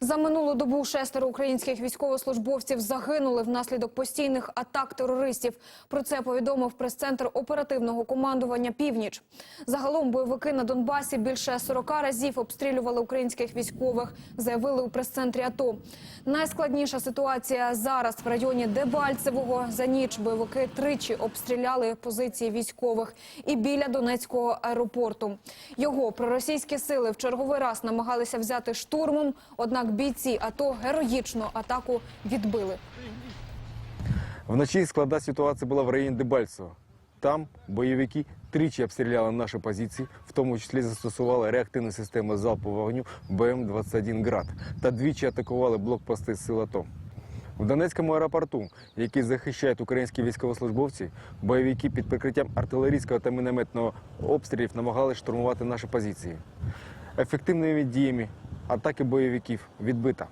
За минулу добу шестеро українських військовослужбовців загинули внаслідок постійних атак терористів. Про це повідомив прес-центр оперативного командування Північ. Загалом бойовики на Донбасі більше 40 разів обстрілювали українських військових, заявили у прес-центрі АТО. Найскладніша ситуація зараз в районі Дебальцевого. За ніч бойовики тричі обстріляли позиції військових і біля Донецького аеропорту. Його проросійські сили в черговий раз намагалися взяти штурмом, однак бійці АТО героїчно атаку відбили. Вночі складна ситуація була в районі Дебальцево. Там бойовики тричі обстріляли наші позиції, в тому числі застосували реактивні системи залпового вогню БМ-21 «Град» та двічі атакували блокпости сил АТО. В Донецькому аеропорту, який захищають українські військовослужбовці, бойовики під прикриттям артилерійського та мінометного обстрілів намагалися штурмувати наші позиції. Ефективними діями атаки бойовиків відбита.